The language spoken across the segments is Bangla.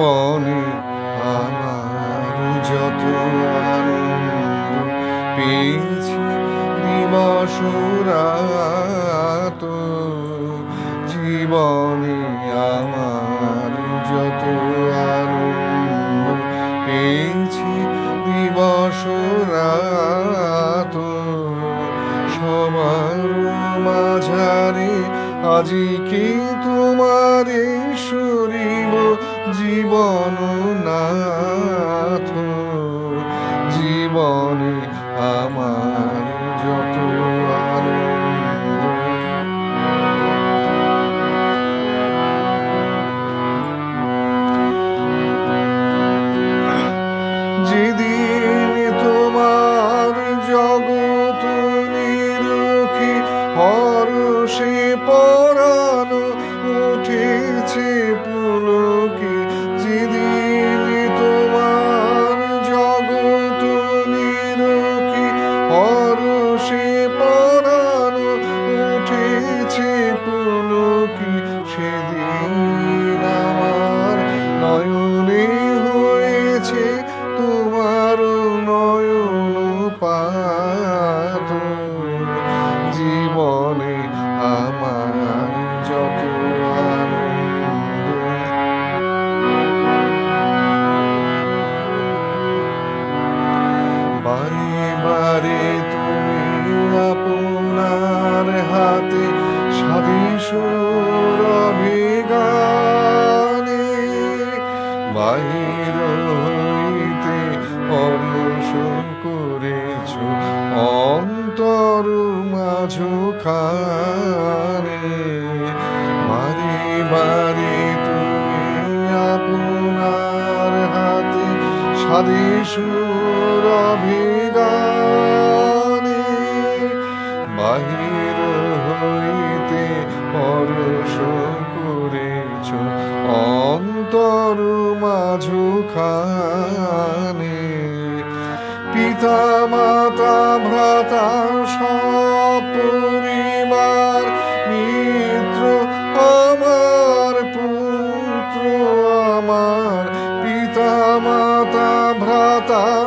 মনে আমার যত আনন্দ পেয়েছি দিবস রাত জীবনে আমার যত আনন্দ পেয়েছি দিবস রাত আজি কি তোমারে সরিব জীবন নাথ। জীবনে আমার জীবনে। স্বাদেশুর অভিগানে বাহির হইতে পরশ করেছ অন্তর মাঝখানে। পিতা মাতা ভ্রাতা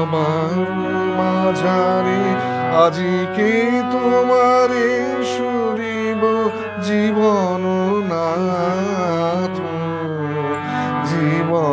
সবার মাঝারে। আজিকে তোমারে সুরিব জীবন না জীবনে